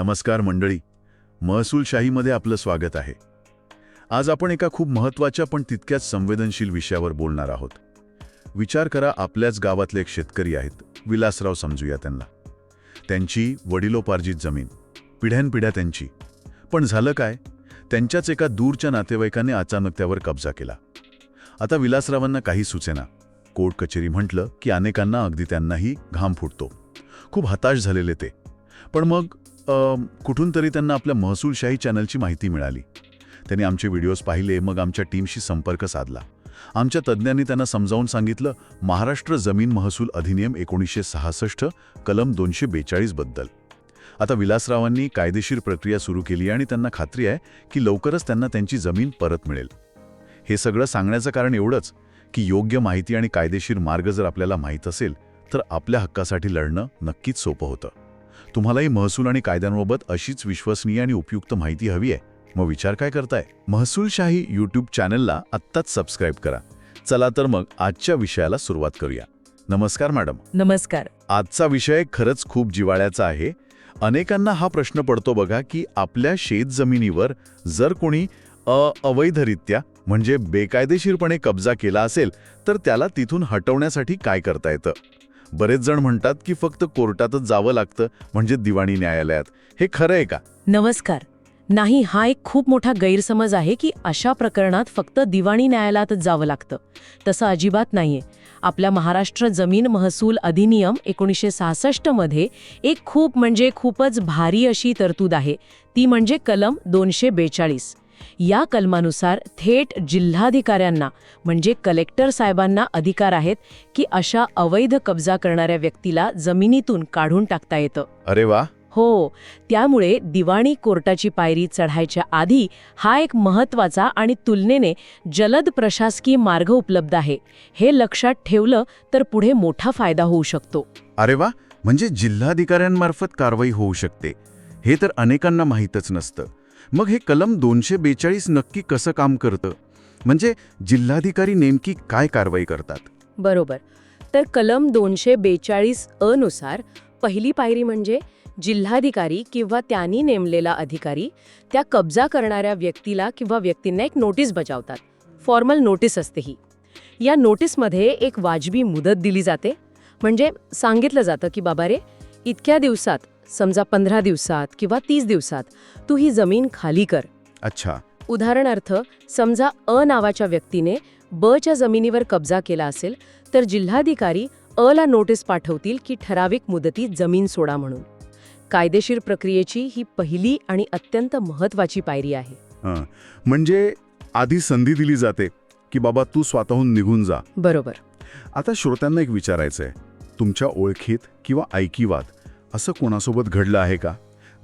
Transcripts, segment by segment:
नमस्कार मंडळी. महसूलशाहीमध्ये आपलं स्वागत आहे. आज आपण एका खूप महत्त्वाच्या पण तितक्याच संवेदनशील विषयावर बोलणार आहोत. विचार करा आपल्याच गावातले एक शेतकरी आहेत विलासराव समजूया त्यांना. त्यांची वडिलोपार्जित जमीन पिढ्यानपिढ्या त्यांची. पण झालं काय? त्यांच्याच एका दूरच्या नातेवाईकाने अचानक त्यावर कब्जा केला. आता विलासरावांना काही सुचेना. कोर्ट कचेरी म्हटलं की अनेकांना अगदी त्यांनाही घाम फुटतो. खूप हताश झालेले ते. पण मग कुठून तरी त्यांना आपल्या महसूलशाही चॅनलची माहिती मिळाली. त्यांनी आमचे व्हिडिओज पाहिले मग आमच्या टीमशी संपर्क साधला. आमच्या तज्ज्ञांनी त्यांना समजावून सांगितलं महाराष्ट्र जमीन महसूल अधिनियम एकोणीसशे सहासष्ट कलम दोनशे बेचाळीसबद्दल आता विलासरावांनी कायदेशीर प्रक्रिया सुरू केली आणि त्यांना खात्री आहे की लवकरच त्यांना त्यांची जमीन परत मिळेल. हे सगळं सांगण्याचं कारण एवढंच की योग्य माहिती आणि कायदेशीर मार्ग जर आपल्याला माहीत असेल तर आपल्या हक्कासाठी लढणं नक्कीच सोपं होतं. तुम्हालाही महसूल आणि कायद्यांबाबत अशीच विश्वसनीय आणि उपयुक्त माहिती हवी आहे. मग विचार काय करताय? महसूलशाही यूट्यूब चॅनलला आत्ताच सबस्क्राईब करा. चला तर मग आजच्या विषयाला सुरुवात करूया. नमस्कार मॅडम. नमस्कार. आजचा विषय खरंच खूप जिवाळ्याचा आहे. अनेकांना हा प्रश्न पडतो बघा की आपल्या शेतजमिनीवर जर कोणी अवैधरित्या म्हणजे बेकायदेशीरपणे कब्जा केला असेल तर त्याला तिथून हटवण्यासाठी काय करता येतं? बरेच जण म्हणतात की फक्त कोर्टातच जावं लागतं म्हणजे दिवाणी न्यायालयात. हे खरं आहे का? नमस्कार. नाही हा एक खूप मोठा गैरसमज आहे की अशा प्रकरणात फक्त दिवाणी न्यायालयातच जावं लागतं. तसं अजिबात नाहीये. आपल्या महाराष्ट्र जमीन महसूल अधिनियम एकोणीसशे सहासष्टमध्ये एक खूप म्हणजे खूपच भारी अशी तरतूद आहे. ती म्हणजे कलम दोनशे बेचाळीस. या कलमानुसार थेट जिल्हाधिकाऱ्यांना म्हणजे कलेक्टर साहेबांना अधिकार आहेत की अशा अवैध कब्जा करणाऱ्या व्यक्तीला जमिनीतून काढून टाकता येतं. अरे वा! हो त्यामुळे दिवाणी कोर्टाची पायरी चढायच्या आधी हा एक महत्त्वाचा आणि तुलनेने जलद प्रशासकीय मार्ग उपलब्ध आहे. हे लक्षात ठेवलं तर पुढे मोठा फायदा होऊ शकतो. अरे वा! म्हणजे जिल्हाधिकाऱ्यांमार्फत कारवाई होऊ शकते. हे तर अनेकांना माहीतच नसतं. मग हे कलम दोनशे बेचाळीस नक्की कसं काम करतं? म्हणजे जिल्हाधिकारी नेमकी काय कारवाई करतात? बरोबर. तर कलम दोनशे बेचाळीस अ नुसार पहिली पायरी म्हणजे जिल्हाधिकारी किंवा त्यांनी नेमलेला अधिकारी त्या कब्जा करणाऱ्या व्यक्तीला किंवा व्यक्तींना एक नोटीस बजावतात. फॉर्मल नोटीस असते ही. या नोटीसमध्ये एक वाजबी मुदत दिली जाते. म्हणजे सांगितलं जातं की बाबा रे इतक्या दिवसात समजा पंधरा दिवसात किंवा तीस दिवसात तू ही जमीन खाली कर. अच्छा. उदाहरणार्थ समजा अ नावाच्या व्यक्तीने ब च्या जमिनीवर कब्जा केला असेल तर जिल्हाधिकारी अ ला नोटीस पाठवतील की ठराविक मुदतीत जमीन सोडा म्हणून. कायदेशीर प्रक्रियेची ही पहिली आणि अत्यंत महत्वाची पायरी आहे. हं. म्हणजे आधी संधी दिली जाते की बाबा तू स्वतःहून निघून जा. बरोबर. आता श्रोत्यांना एक विचारायचं आहे तुमच्या ओळखीत किंवा ऐकिवात असं कोणासोबत घडलं आहे का?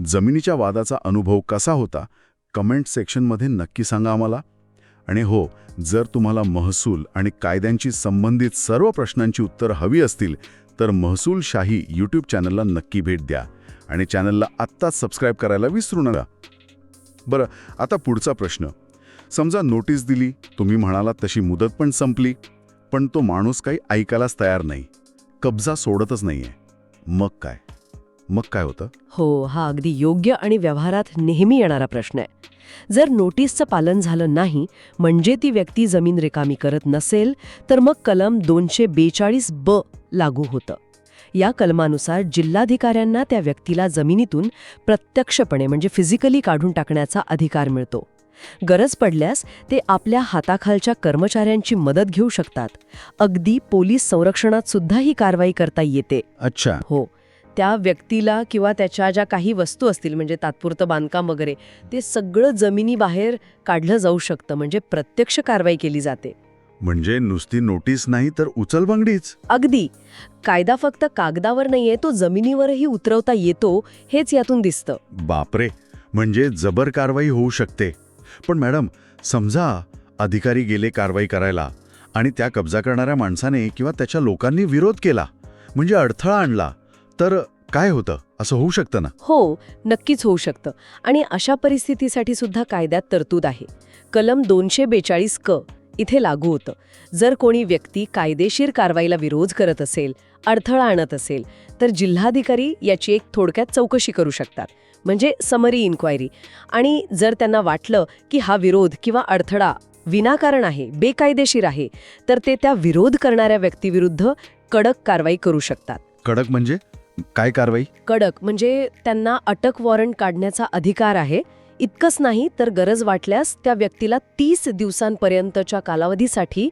जमिनीच्या वादाचा अनुभव कसा होता? कमेंट सेक्शनमध्ये नक्की सांगा आम्हाला. आणि हो जर तुम्हाला महसूल आणि कायद्यांची संबंधित सर्व प्रश्नांची उत्तरं हवी असतील तर महसूलशाही यूट्यूब चॅनलला नक्की भेट द्या. आणि चॅनलला आत्ताच सबस्क्राईब करायला विसरू नका. बरं आता पुढचा प्रश्न. समजा नोटीस दिली तुम्ही म्हणालात तशी मुदत पण संपली पण तो माणूस काही ऐकायलाच तयार नाही. कब्जा सोडतच नाहीये. मग काय? मग काय होतं? हो हा अगदी योग्य आणि व्यवहारात नेहमी येणारा प्रश्न आहे. जर नोटीसचं पालन झालं नाही म्हणजे ती व्यक्ती जमीन रिकामी करत नसेल तर मग कलम दोनशे बेचाळीस ब लागू होतं. या कलमानुसार जिल्हाधिकाऱ्यांना त्या व्यक्तीला जमिनीतून प्रत्यक्षपणे म्हणजे फिजिकली काढून टाकण्याचा अधिकार मिळतो. गरज पडल्यास ते आपल्या हाताखालच्या कर्मचाऱ्यांची मदत घेऊ शकतात. अगदी पोलीस संरक्षणात सुद्धा ही कारवाई करता येते. अच्छा. हो. त्या व्यक्तीला किंवा त्याच्या ज्या काही वस्तू असतील म्हणजे तात्पुरतं बांधकाम वगैरे ते सगळं जमिनीबाहेर काढलं जाऊ शकतं म्हणजे प्रत्यक्ष कारवाई केली जाते. म्हणजे नुसती नोटीस नाही तर उचलबांगडीच अगदी. कायदा फक्त कागदावर नाहीये तो जमिनीवरही उतरवता येतो हेच यातून दिसतं. बापरे. म्हणजे जबर कारवाई होऊ शकते. पण मॅडम समजा अधिकारी गेले कारवाई करायला आणि त्या कब्जा करणाऱ्या माणसाने किंवा त्याच्या लोकांनी विरोध केला म्हणजे अडथळा आणला तर काय होतं? असं होऊ शकतं ना? हो नक्कीच होऊ शकतं. आणि अशा परिस्थितीसाठी सुद्धा कायद्यात तरतूद आहे. कलम दोनशे बेचाळीस क इथे लागू होतं. जर कोणी व्यक्ती कायदेशीर कारवाईला विरोध करत असेल अडथळा आणत असेल तर जिल्हाधिकारी याची एक थोडक्यात चौकशी करू शकतात. म्हणजे समरी इन्क्वायरी. आणि जर त्यांना वाटलं की हा विरोध किंवा अडथळा विनाकारण आहे बेकायदेशीर आहे तर ते त्या विरोध करणाऱ्या व्यक्तीविरुद्ध कडक कारवाई करू शकतात. कडक म्हणजे? काय कारवाई? कडक. म्हणजे त्यांना अटक वॉरंट काढण्याचा अधिकार आहे. इतकंच नाही तर गरज वाटल्यास त्या व्यक्तीला तीस दिवसांपर्यंतच्या कालावधीसाठी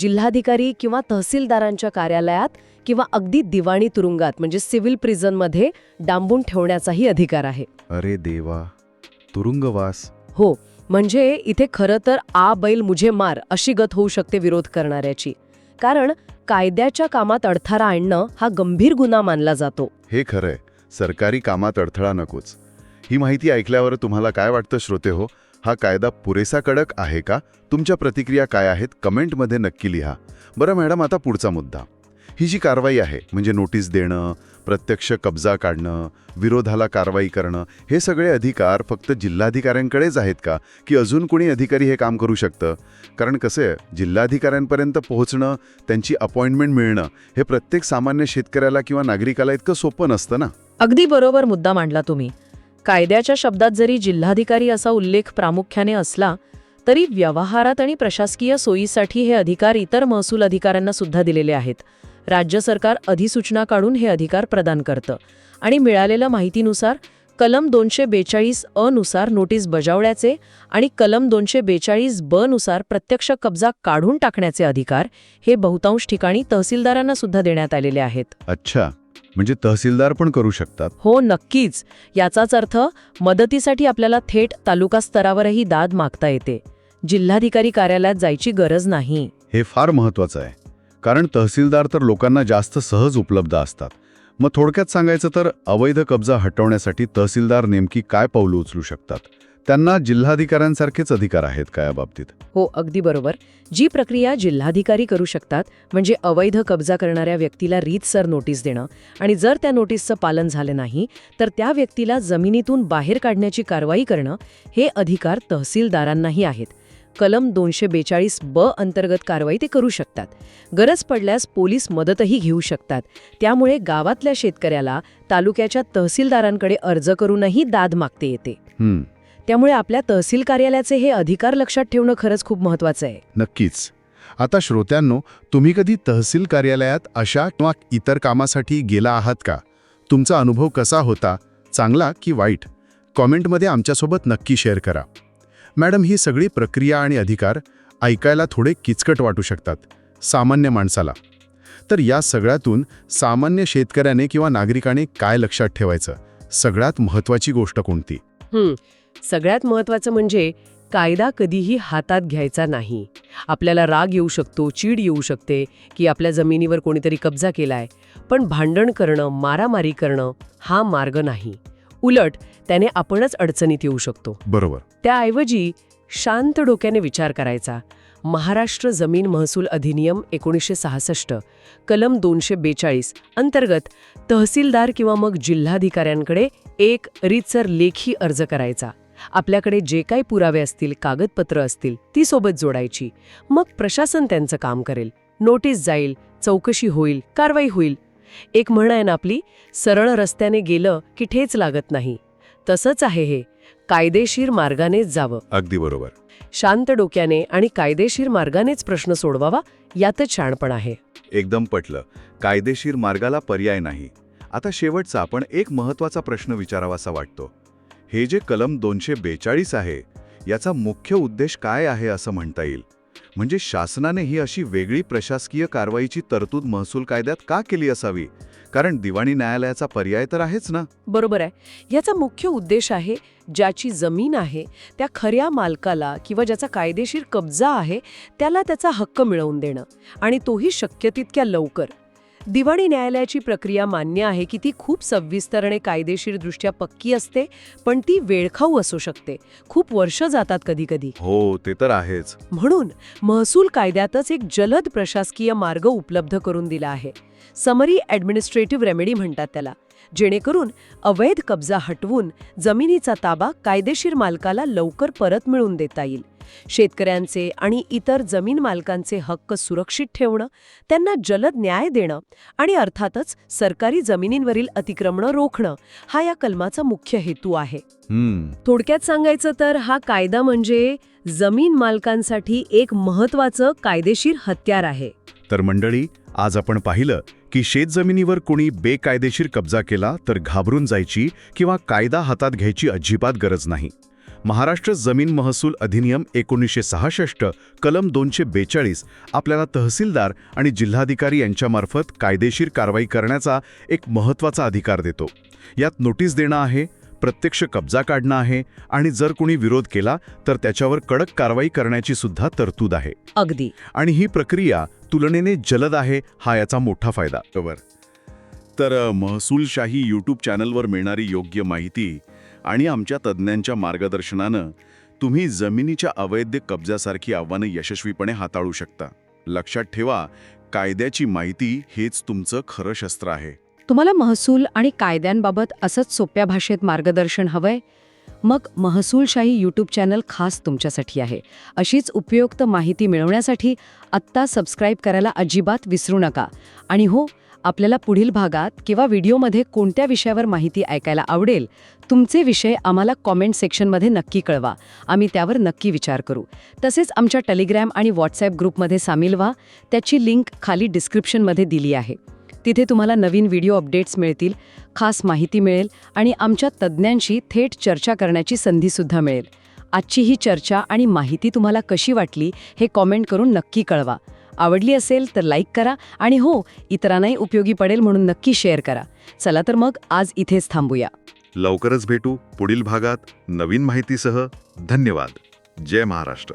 जिल्हाधिकारी किंवा तहसीलदारांच्या कार्यालयात किंवा अगदी दिवाणी तुरुंगात म्हणजे सिव्हिल प्रिझनमध्ये डांबून ठेवण्याचाही अधिकार आहे. अरे देवा. तुरुंगवास. हो. म्हणजे इथे खरं तर आ बैल मुझे मार अशी गत होऊ शकते विरोध करणाऱ्याची. कारण कायद्याच्या कामात अडथळा आणणं हा गंभीर गुन्हा मानला जातो. हे खरंय. सरकारी कामात अडथळा नकोच. ही माहिती ऐकल्यावर तुम्हाला काय वाटतं श्रोते हो? हा कायदा पुरेसा कडक आहे का? तुमच्या प्रतिक्रिया काय आहेत? कमेंटमध्ये नक्की लिहा. बरं मॅडम आता पुढचा मुद्दा. ही जी कारवाई आहे म्हणजे नोटीस देणं प्रत्यक्ष कब्जा काढणं विरोधाला कारवाई करणं हे सगळे अधिकार फक्त जिल्हाधिकाऱ्यांकडेच आहेत का? की अजून कोणी अधिकारी हे काम करू शकतं? कारण कसं आहे जिल्हाधिकाऱ्यांपर्यंत पोहोचणं त्यांची अपॉइंटमेंट मिळणं हे प्रत्येक सामान्य शेतकऱ्याला किंवा नागरिकाला इतकं सोपं नसतं ना? अगदी बरोबर मुद्दा मांडला तुम्ही. कायद्याच्या शब्दात जरी जिल्हाधिकारी असा उल्लेख प्रामुख्याने असला तरी व्यवहारात आणि प्रशासकीय सोयीसाठी हे अधिकार इतर महसूल अधिकाऱ्यांना सुद्धा दिलेले आहेत. राज्य सरकार अधिसूचना काढून हे अधिकार प्रदान करतं. आणि मिळालेल्या माहितीनुसार कलम दोनशे बेचाळीस अ नुसार नोटीस बजावण्याचे आणि कलम दोनशे बेचाळीस ब नुसार प्रत्यक्ष कब्जा काढून टाकण्याचे अधिकार हे बहुतांश ठिकाणी तहसीलदारांना सुद्धा देण्यात आलेले आहेत. अच्छा. म्हणजे तहसीलदार पण करू शकतात? हो नक्कीच. याचाच अर्थ मदतीसाठी आपल्याला थेट तालुका स्तरावरही दाद मागता येते. जिल्हाधिकारी कार्यालयात जायची गरज नाही. हे फार महत्वाचं आहे. कारण तहसीलदार तर लोकांना जास्त सहज उपलब्ध असतात. मग थोडक्यात सांगायचं तर अवैध कब्जा हटवण्यासाठी तहसीलदार नेमकी काय पावलं उचलू शकतात? त्यांना जिल्हाधिकाऱ्यांसारखेच अधिकार आहेत का या बाबतीत? हो अगदी बरोबर. जी प्रक्रिया जिल्हाधिकारी करू शकतात म्हणजे अवैध कब्जा करणाऱ्या व्यक्तीला रीतसर नोटीस देणं. आणि जर त्या नोटीसचं पालन झालं नाही तर त्या व्यक्तीला जमिनीतून बाहेर काढण्याची कारवाई करणं हे अधिकार तहसीलदारांनाही आहेत. कलम दोनशे बेचाळीस ब अंतर्गत कारवाई ते करू शकतात. गरज पडल्यास पोलीस मदतही घेऊ शकतात. त्यामुळे गावातल्या शेतकऱ्याला तालुक्याच्या तहसीलदारांकडे अर्ज करूनही दाद मागते येते. त्यामुळे आपल्या तहसील कार्यालयाचे हे अधिकार लक्षात ठेवणं खरंच खूप महत्वाचं आहे. नक्कीच. आता श्रोत्यांनो तुम्ही कधी तहसील कार्यालयात अशा किंवा इतर कामासाठी गेला आहात का? तुमचा अनुभव कसा होता? चांगला की वाईट? कॉमेंटमध्ये आमच्यासोबत नक्की शेअर करा. मॅडम ही सगळी प्रक्रिया आणि अधिकार ऐकायला थोडे किचकट वाटू शकतात सामान्य माणसाला. तर या सगळ्यातून सामान्य शेतकऱ्याने किंवा नागरिकाने काय लक्षात ठेवायचं? सगळ्यात महत्त्वाची गोष्ट कोणती? सगळ्यात महत्वाचं म्हणजे कायदा कधीही हातात घ्यायचा नाही. आपल्याला राग येऊ शकतो चीड येऊ शकते की आपल्या जमिनीवर कोणीतरी कब्जा केलाय. पण भांडण करणं मारामारी करणं हा मार्ग नाही. उलट त्याने आपणच अडचणीत येऊ शकतो. बरोबर. त्याऐवजी शांत डोक्याने विचार करायचा. महाराष्ट्र जमीन महसूल अधिनियम एकोणीसशे सहासष्ट कलम दोनशे बेचाळीस अंतर्गत तहसीलदार किंवा मग जिल्हाधिकाऱ्यांकडे एक रीतसर लेखी अर्ज करायचा. आपल्याकडे जे काही पुरावे असतील कागदपत्र असतील ती सोबत जोडायची. मग प्रशासन त्यांचं काम करेल. नोटीस जाईल चौकशी होईल कारवाई होईल एक म्हण आहे ना आपली सरळ रस्त्याने गेलं की ठेच लागत नाही. तसंच आहे हे. कायदेशीर मार्गानेच जावं. अगदी बरोबर. शांत डोक्याने आणि कायदेशीर मार्गानेच प्रश्न सोडवावा यातच शहाणपण आहे. एकदम पटलं. कायदेशीर मार्गाला पर्याय नाही. आता शेवटचा आपण एक महत्त्वाचा प्रश्न विचारावासा वाटतो. हे जे कलम दोनशे बेचाळीस आहे याचा मुख्य उद्देश काय आहे असं म्हणता येईल? म्हणजे शासनाने ही अशी वेगळी प्रशासकीय कारवाईची तरतूद महसूल कायद्यात का केली असावी? कारण दिवाणी न्यायालयाचा पर्याय तर आहेच ना? बरोबर आहे. याचा मुख्य उद्देश आहे ज्याची जमीन आहे त्या खऱ्या मालकाला किंवा ज्याचा कायदेशीर कब्जा आहे त्याला त्याचा हक्क मिळवून देणं. आणि तोही शक्य तितक्या लवकर. दिवाणी न्यायालयाची प्रक्रिया मान्य आहे की ती खूप सविस्तर आणि कायदेशीरदृष्ट्या पक्की असते पण ती वेळखाऊ असू शकते. खूप वर्ष जातात कधीकधी. हो ते तर आहेच. म्हणून महसूल कायद्यातच एक जलद प्रशासकीय मार्ग उपलब्ध करून दिला आहे. समरी ॲडमिनिस्ट्रेटिव्ह रेमेडी म्हणतात त्याला. जेणेकरून अवैध कब्जा हटवून जमिनीचा ताबा कायदेशीर मालकाला लवकर परत मिळवून देता येईल. शेतकऱ्यांचे आणि इतर जमीन मालकांचे हक्क सुरक्षित ठेवणं त्यांना जलद न्याय देणं आणि अर्थातच सरकारी जमिनींवरील अतिक्रमणं रोखणं हा या कलमाचा मुख्य हेतू आहे. थोडक्यात सांगायचं तर हा कायदा म्हणजे जमीन मालकांसाठी एक महत्वाचं कायदेशीर हत्यार आहे. तर मंडळी आज आपण पाहिलं की शेतजमिनीवर कोणी बेकायदेशीर कब्जा केला तर घाबरून जायची किंवा कायदा हातात घ्यायची अजिबात गरज नाही. महाराष्ट्र जमीन महसूल अधिनियम एकोणीसशे सहासष्ट कलम दोनशे बेचाळीस आपल्याला तहसीलदार आणि जिल्हाधिकारी यांच्यामार्फत कायदेशीर कारवाई करण्याचा एक महत्त्वाचा अधिकार देतो. यात नोटीस देणं आहे प्रत्यक्ष कब्जा काढणं आहे आणि जर कोणी विरोध केला तर त्याच्यावर कडक कारवाई करण्याची सुद्धा तरतूद आहे. अगदी. आणि ही प्रक्रिया तुलनेने जलद आहे हा याचा मोठा फायदा. तर महसूलशाही यूट्यूब चॅनलवर मिळणारी योग्य माहिती आणि आमच्या तज्ज्ञांच्या मार्गदर्शनानं तुम्ही जमिनीच्या अवैध कब्जासारखी आव्हानं यशस्वीपणे हाताळू शकता. लक्षात ठेवा कायद्याची माहिती हेच तुमचं खरं शस्त्र आहे. तुम्हाला महसूल आणि कायद्यांबाबत असंच सोप्या भाषेत मार्गदर्शन हवंय? मग महसूलशाही यूट्यूब चॅनल खास तुमच्यासाठी आहे. अशीच उपयुक्त माहिती मिळवण्यासाठी आत्ता सबस्क्राईब करायला अजिबात विसरू नका. आणि हो आपल्याला पुढील भागात किंवा व्हिडिओमध्ये कोणत्या विषयावर माहिती ऐकायला आवडेल तुमचे विषय आम्हाला कॉमेंट सेक्शनमध्ये नक्की कळवा. आम्ही त्यावर नक्की विचार करू. तसेच आमच्या टेलिग्रॅम आणि व्हॉट्सॲप ग्रुपमध्ये सामील व्हा. त्याची लिंक खाली डिस्क्रिप्शनमध्ये दिली आहे. तिथे तुम्हाला नवीन व्हिडिओ अपडेट्स मिळतील खास माहिती मिळेल आणि आमच्या तज्ज्ञांशी थेट चर्चा करण्याची संधीसुद्धा मिळेल. आजची ही चर्चा आणि माहिती तुम्हाला कशी वाटली हे कॉमेंट करून नक्की कळवा. आवडली असेल तर लाईक करा. आणि हो इतरांनाही उपयोगी पडेल म्हणून नक्की शेअर करा. चला तर मग आज इथेच थांबूया. लवकरच भेटू पुढील भागात नवीन माहितीसह. धन्यवाद. जय महाराष्ट्र.